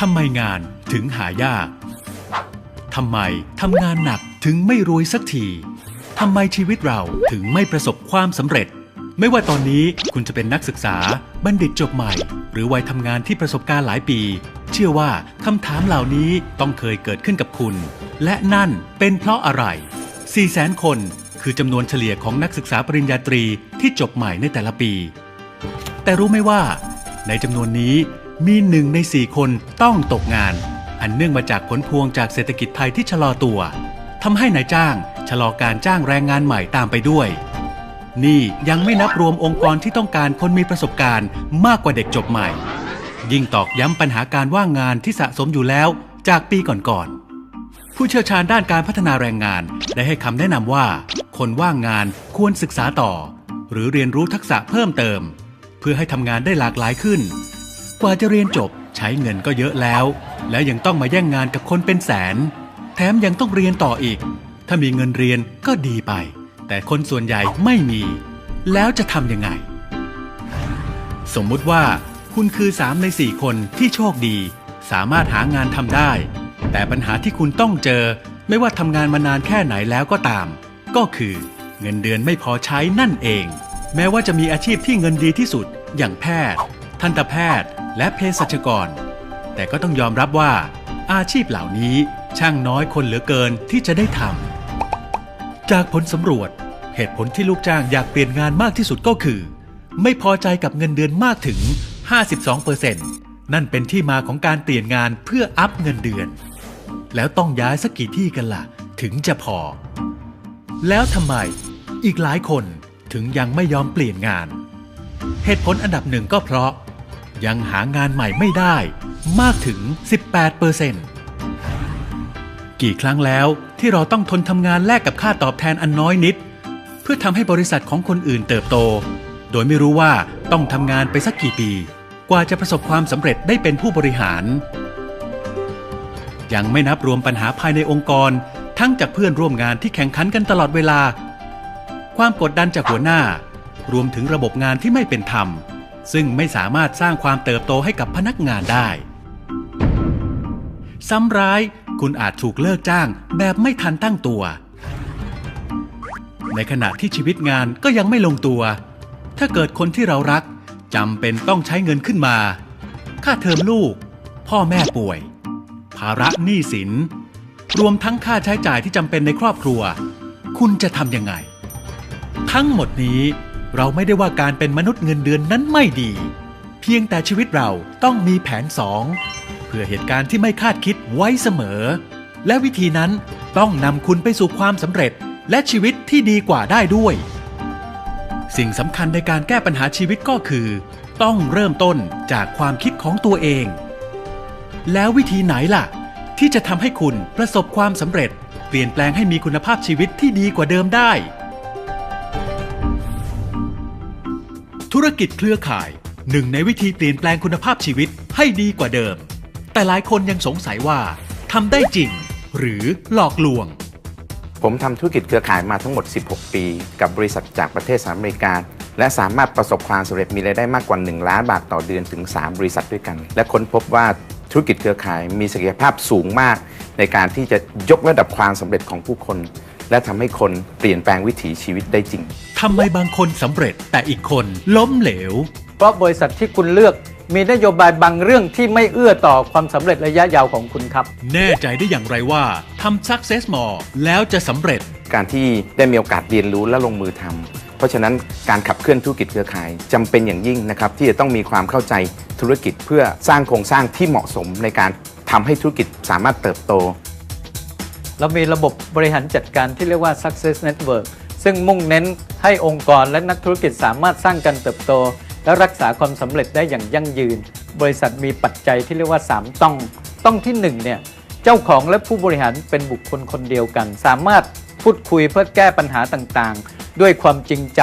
ทำไมงานถึงหายาก ทำไมทำงานหนักถึงไม่รวยสักที ทำไมชีวิตเราถึงไม่ประสบความสำเร็จ ไม่ว่าตอนนี้คุณจะเป็นนักศึกษา บัณฑิตจบใหม่ หรือวัยทำงานที่ประสบการณ์หลายปี เชื่อว่าคำถามเหล่านี้ต้องเคยเกิดขึ้นกับคุณ และนั่นเป็นเพราะอะไร4แสนคนคือจำนวนเฉลี่ยของนักศึกษาปริญญาตรีที่จบใหม่ในแต่ละปี แต่รู้ไหมว่า ในจำนวนนี้ มีหนึ่งในสี่คนต้องตกงาน อันเนื่องมาจากผลพวงจากเศรษฐกิจไทยที่ชะลอตัวทำให้นายจ้างชะลอการจ้างแรงงานใหม่ตามไปด้วย นี่ยังไม่นับรวมองค์กรที่ต้องการคนมีประสบการณ์มากกว่าเด็กจบใหม่ ยิ่งตอกย้ำปัญหาการว่างงานที่สะสมอยู่แล้วจากปีก่อนๆ ผู้เชี่ยวชาญด้านการพัฒนาแรงงาน ได้ให้คำแนะนำว่า คนว่างงานควรศึกษาต่อ หรือเรียนรู้ทักษะเพิ่มเติม เพื่อให้ทำงานได้หลากหลายขึ้น กว่าจะเรียนจบใช้เงินก็เยอะแล้ว แล้วยังต้องมาแย่งงานกับคนเป็นแสน แถมยังต้องเรียนต่ออีก ถ้ามีเงินเรียนก็ดีไป แต่คนส่วนใหญ่ไม่มี แล้วจะทำยังไง สมมุติว่า คุณคือ3ใน4คนที่โชคดี สามารถหางานทำได้ แต่ปัญหาที่คุณต้องเจอ ไม่ว่าทำงานมานานแค่ไหนแล้วก็ตาม ก็คือเงินเดือนไม่พอใช้นั่นเอง แม้ว่าจะมีอาชีพที่เงินดีที่สุด อย่างแพทย์ ทันตแพทย์ และเภสัชกร แต่ก็ต้องยอมรับว่า อาชีพเหล่านี้ช่างน้อยคนเหลือเกินที่จะได้ทำจากผลสำรวจเหตุผลที่ลูกจ้างอยากเปลี่ยนงานมากที่สุดก็คือ ไม่พอใจกับเงินเดือนมากถึง 52%นั่นเป็นที่มาของการเปลี่ยนงานเพื่ออัพเงินเดือน แล้วต้องย้ายสักกี่ที่กันล่ะ ถึงจะพอ แล้วทำไมอีกหลายคนถึงยังไม่ยอมเปลี่ยนงาน เหตุผลอันดับหนึ่งก็เพราะ ยังหางานใหม่ไม่ได้ มากถึง 18%กี่ครั้งแล้วที่เราต้องทนทำงานแลกกับค่าตอบแทนอันน้อยนิด เพื่อทำให้บริษัทของคนอื่นเติบโต โดยไม่รู้ว่าต้องทำงานไปสักกี่ปี กว่าจะประสบความสำเร็จได้เป็นผู้บริหาร ยังไม่นับรวมปัญหาภายในองค์กร ทั้งจากเพื่อนร่วมงานที่แข่งขันกันตลอดเวลา ความกดดันจากหัวหน้า รวมถึงระบบงานที่ไม่เป็นธรรม ซึ่งไม่สามารถสร้างความเติบโตให้กับพนักงานได้ ซ้ำร้ายคุณอาจถูกเลิกจ้างแบบไม่ทันตั้งตัว ในขณะที่ชีวิตงานก็ยังไม่ลงตัว ถ้าเกิดคนที่เรารักจำเป็นต้องใช้เงินขึ้นมา ค่าเทอมลูก พ่อแม่ป่วย ภาระหนี้สิน รวมทั้งค่าใช้จ่ายที่จำเป็นในครอบครัว คุณจะทำยังไง ทั้งหมดนี้ เราไม่ได้ว่าการเป็นมนุษย์เงินเดือนนั้นไม่ดี เพียงแต่ชีวิตเราต้องมีแผนสองเพื่อเหตุการณ์ที่ไม่คาดคิดไว้เสมอ และวิธีนั้นต้องนำคุณไปสู่ความสำเร็จและชีวิตที่ดีกว่าได้ด้วย สิ่งสำคัญในการแก้ปัญหาชีวิตก็คือ ต้องเริ่มต้นจากความคิดของตัวเอง แล้ววิธีไหนล่ะ ที่จะทำให้คุณประสบความสำเร็จ เปลี่ยนแปลงให้มีคุณภาพชีวิตที่ดีกว่าเดิมได้ ธุรกิจเครือข่าย หนึ่งในวิธีเปลี่ยนแปลงคุณภาพชีวิตให้ดีกว่าเดิม แต่หลายคนยังสงสัยว่าทำได้จริง หรือหลอกลวง ผมทำธุรกิจเครือข่ายมาทั้งหมด 16 ปี กับบริษัทจากประเทศสหรัฐอเมริกาและสามารถประสบความสำเร็จมีรายได้มากกว่า 1 ล้านบาทต่อเดือนถึง 3 บริษัทด้วยกัน และค้นพบว่าธุรกิจเครือข่ายมีศักยภาพสูงมาก ในการที่จะยกระดับความสำเร็จของผู้คน และทำให้คนเปลี่ยนแปลงวิถีชีวิตได้จริง ทำไมบางคนสำเร็จแต่อีกคนล้มเหลว เพราะบริษัทที่คุณเลือกมีนโยบายบางเรื่องที่ไม่เอื้อต่อความสำเร็จระยะยาวของคุณครับ แน่ใจได้อย่างไรว่าทำ Success More แล้วจะสำเร็จ การที่ได้มีโอกาสเรียนรู้และลงมือทำเพราะฉะนั้นการขับเคลื่อนธุรกิจเครือข่ายจำเป็นอย่างยิ่งนะครับที่จะต้องมีความเข้าใจธุรกิจเพื่อสร้างโครงสร้างที่เหมาะสมในการทำให้ธุรกิจสามารถเติบโต เรามีระบบบริหารจัดการที่เรียกว่า success network ซึ่งมุ่งเน้นให้องค์กรและนักธุรกิจสามารถสร้างการเติบโต และรักษาความสำเร็จได้อย่างยั่งยืน บริษัทมีปัจจัยที่เรียกว่า 3 ต้อง ต้องที่1เนี่ยเจ้าของและผู้บริหารเป็นบุคคลคนเดียวกัน สามารถพูดคุยเพื่อแก้ปัญหาต่างๆ ด้วยความจริงใจ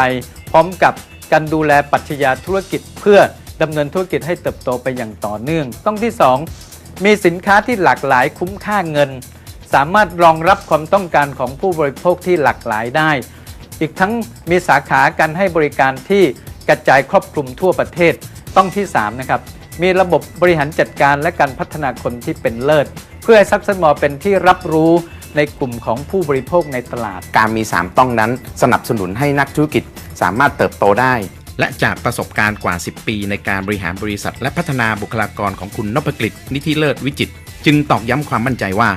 พร้อมกับการดูแลปรัชญาธุรกิจ เพื่อดำเนินธุรกิจให้เติบโตไปอย่างต่อเนื่อง ต้องที่ 2 มีสินค้าที่หลากหลายคุ้มค่าเงิน สามารถรองรับความต้องการของผู้บริโภคที่หลากหลายได้ อีกทั้งมีสาขาการให้บริการที่กระจายครอบคลุมทั่วประเทศต้องที่ 3 นะครับ มีระบบบริหารจัดการและการพัฒนาคนที่เป็นเลิศ เพื่อให้ซักเซสมอเป็นที่รับรู้ในกลุ่มของผู้บริโภคในตลาด การมี 3 ต้องนั้นสนับสนุนให้นักธุรกิจสามารถเติบโตได้ และจากประสบการณ์กว่า 10 ปีในการบริหารบริษัท และพัฒนาบุคลากรของคุณนพกฤษนิธิเลิศวิจิต จึงตอกย้ำความมั่นใจว่า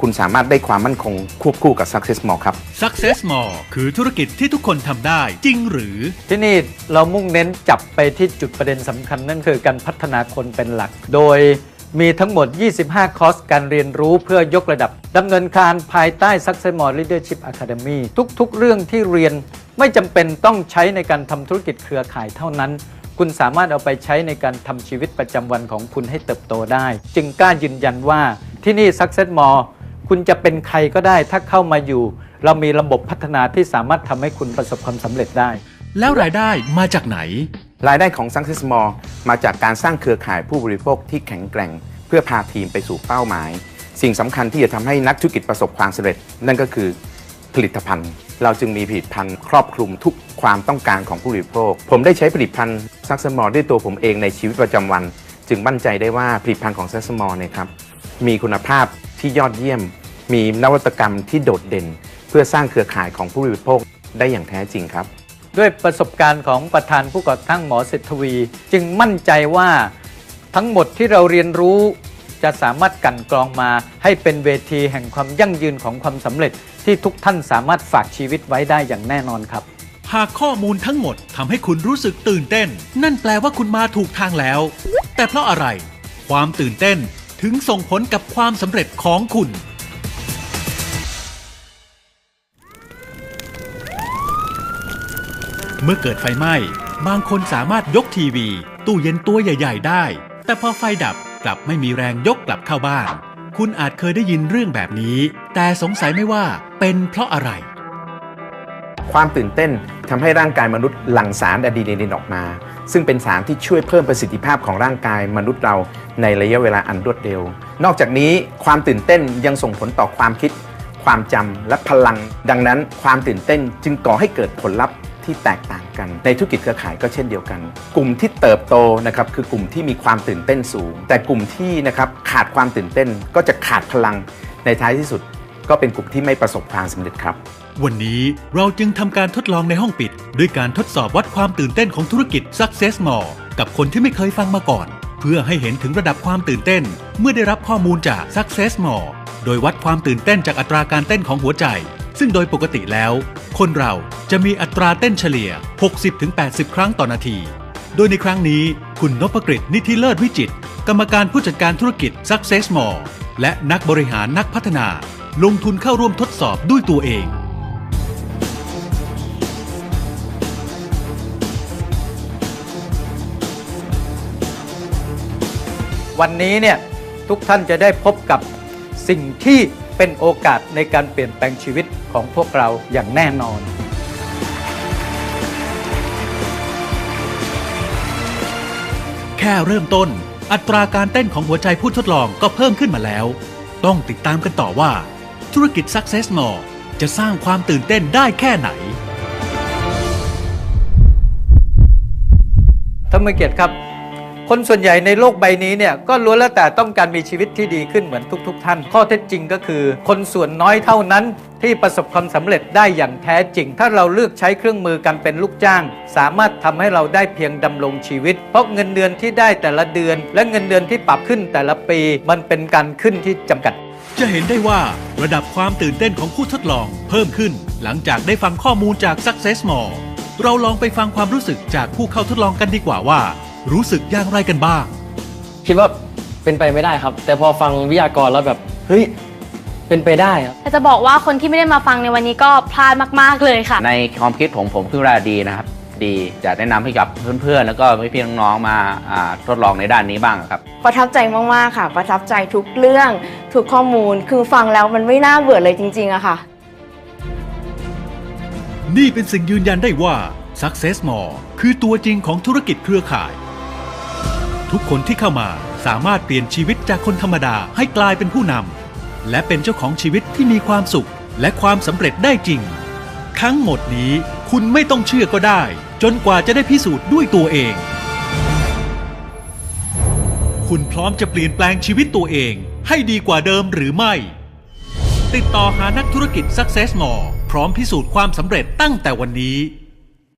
คุณสามารถได้ความมั่นคงควบคู่กับ Success Mall ครับ Success More คือธุรกิจที่ทุกคนทำได้จริงหรือ ที่นี่เรามุ่งเน้นจับไปที่จุดประเด็นสำคัญนั่นคือการพัฒนาคนเป็นหลัก โดยมีทั้งหมด 25 คอร์สการเรียนรู้เพื่อยกระดับดำเนินการภายใต้ Success More Leadership Academy ทุกๆ เรื่องที่เรียนไม่จำเป็นต้องใช้ในการทำธุรกิจเครือข่ายเท่านั้นคุณสามารถเอาไปใช้ในการทำชีวิตประจำวันของคุณให้เติบโตได้ จึงกล้ายืนยันว่าที่นี่ Success More คุณจะเป็นใครก็ได้ถ้าเข้ามาอยู่ เรามีระบบพัฒนาที่สามารถทำให้คุณประสบความสำเร็จได้ แล้วรายได้มาจากไหน รายได้ของ Success Mall มาจากการสร้างเครือข่ายผู้บริโภคที่แข็งแกร่ง เพื่อพาทีมไปสู่เป้าหมาย สิ่งสำคัญที่จะทำให้นักธุรกิจประสบความสำเร็จ นั่นก็คือผลิตภัณฑ์ เราจึงมีผลิตภัณฑ์ครอบคลุมทุกความต้องการของผู้บริโภค ผมได้ใช้ผลิตภัณฑ์ Success Mall ด้วยตัวผมเองในชีวิตประจำวัน จึงมั่นใจได้ว่าผลิตภัณฑ์ของ Success Mall เนี่ยครับ มีคุณภาพที่ยอดเยี่ยม มีนวัตกรรมที่โดดเด่น เพื่อสร้างเครือข่ายของผู้บริโภคได้อย่างแท้จริงครับ ด้วยประสบการณ์ของประธานผู้ก่อตั้งหมอเศรษฐวี จึงมั่นใจว่าทั้งหมดที่เราเรียนรู้จะสามารถกลันกรองมาให้เป็นเวทีแห่งความยั่งยืนของความสำเร็จ ที่ทุกท่านสามารถฝากชีวิตไว้ได้อย่างแน่นอนครับ หากข้อมูลทั้งหมดทำให้คุณรู้สึกตื่นเต้น นั่นแปลว่าคุณมาถูกทางแล้ว แต่เพราะอะไร ความตื่นเต้น ถึงส่งผลกับความสำเร็จของคุณ เมื่อเกิดไฟไหม้ บางคนสามารถยกทีวี ตู้เย็นตัวใหญ่ ๆ ได้ แต่พอไฟดับกลับไม่มีแรงยกกลับเข้าบ้าน คุณอาจเคยได้ยินเรื่องแบบนี้ แต่สงสัยไม่ว่าเป็นเพราะอะไร ความตื่นเต้นทำให้ร่างกายมนุษย์หลั่งสารอะดรีนาลีนออกมา ซึ่งเป็นสารที่ช่วยเพิ่มประสิทธิภาพของร่างกายมนุษย์เราในระยะเวลาอันรวดเร็ว นอกจากนี้ความตื่นเต้นยังส่งผลต่อความคิด ความจำและพลัง ดังนั้นความตื่นเต้นจึงก่อให้เกิดผลลัพธ์ที่แตกต่างกัน ในธุรกิจเครือข่ายก็เช่นเดียวกัน กลุ่มที่เติบโตนะครับคือกลุ่มที่มีความตื่นเต้นสูง แต่กลุ่มที่นะครับขาดความตื่นเต้นก็จะขาดพลังในท้ายที่สุด ก็เป็นกลุ่มที่ไม่ประสบความสำเร็จครับวันนี้เราจึงทำการทดลองในห้องปิด ด้วยการทดสอบวัดความตื่นเต้นของธุรกิจ Success More กับคนที่ไม่เคยฟังมาก่อน เพื่อให้เห็นถึงระดับความตื่นเต้น เมื่อได้รับข้อมูลจาก Success More โดยวัดความตื่นเต้นจากอัตราการเต้นของหัวใจ ซึ่งโดยปกติแล้ว คนเราจะมีอัตราเต้นเฉลี่ย 60-80 ครั้งต่อนาที โดยในครั้งนี้ คุณนพกฤษนิธิเลิศวิจิต กรรมการผู้จัดการธุรกิจ Success More และนักบริหารนักพัฒนา ลงทุนเข้าร่วมทดสอบด้วยตัวเอง วันนี้เนี่ยทุกท่านจะได้พบกับสิ่งที่เป็นโอกาสในการเปลี่ยนแปลงชีวิตของพวกเราอย่างแน่นอนแค่เริ่มต้น อัตราการเต้นของหัวใจผู้ทดลองก็เพิ่มขึ้นมาแล้ว ต้องติดตามกันต่อว่า ธุรกิจ Success More จะสร้างความตื่นเต้นได้แค่ไหนท่านผู้เกียรติครับ คนส่วนใหญ่ในโลกใบนี้เนี่ยก็ล้วนแล้วแต่ต้องการมีชีวิตที่ดีขึ้นเหมือนทุก ๆ ท่าน ข้อเท็จจริงก็คือ คนส่วนน้อยเท่านั้นที่ประสบความสำเร็จได้อย่างแท้จริง ถ้าเราเลือกใช้เครื่องมือการเป็นลูกจ้าง สามารถทำให้เราได้เพียงดำรงชีวิต เพราะเงินเดือนที่ได้แต่ละเดือน และเงินเดือนที่ปรับขึ้นแต่ละปี มันเป็นการขึ้นที่จำกัด จะเห็นได้ว่าระดับความตื่นเต้นของผู้ทดลอง เพิ่มขึ้น หลังจากได้ฟังข้อมูลจาก Success More เราลองไปฟังความรู้สึกจากผู้เข้าทดลองกันดีกว่าว่า รู้สึกอย่างไรกันบ้าง คิดว่าเป็นไปไม่ได้ครับ แต่พอฟังวิทยากรแล้วแบบ เฮ้ย เป็นไปได้ครับ แต่จะบอกว่าคนที่ไม่ได้มาฟังในวันนี้ก็พลาดมาก ๆ เลยค่ะ ในความคิดผมผมคิดว่าดีนะครับ ดีจะแนะนำให้กับเพื่อนๆ แล้วก็พี่ๆน้องๆมาอ่าทดลองในด้านนี้บ้างครับ ประทับใจมาก ๆ ค่ะ ประทับใจทุกเรื่อง ทุกข้อมูล คือฟังแล้วมันไม่น่าเบื่อเลยจริง ๆอะค่ะ นี่เป็นสิ่งยืนยันได้ว่า Success More คือตัวจริงของธุรกิจเครือข่าย ทุกคนที่เข้ามาสามารถเปลี่ยนชีวิตจากคนธรรมดาให้กลายเป็นผู้นำและเป็นเจ้าของชีวิตที่มีความสุข และความสำเร็จได้จริง ทั้งหมดนี้คุณไม่ต้องเชื่อก็ได้ จนกว่าจะได้พิสูจน์ด้วยตัวเอง คุณพร้อมจะเปลี่ยนแปลงชีวิตตัวเอง ให้ดีกว่าเดิมหรือไม่ ติดต่อหานักธุรกิจ Success More พร้อมพิสูจน์ความสำเร็จตั้งแต่วันนี้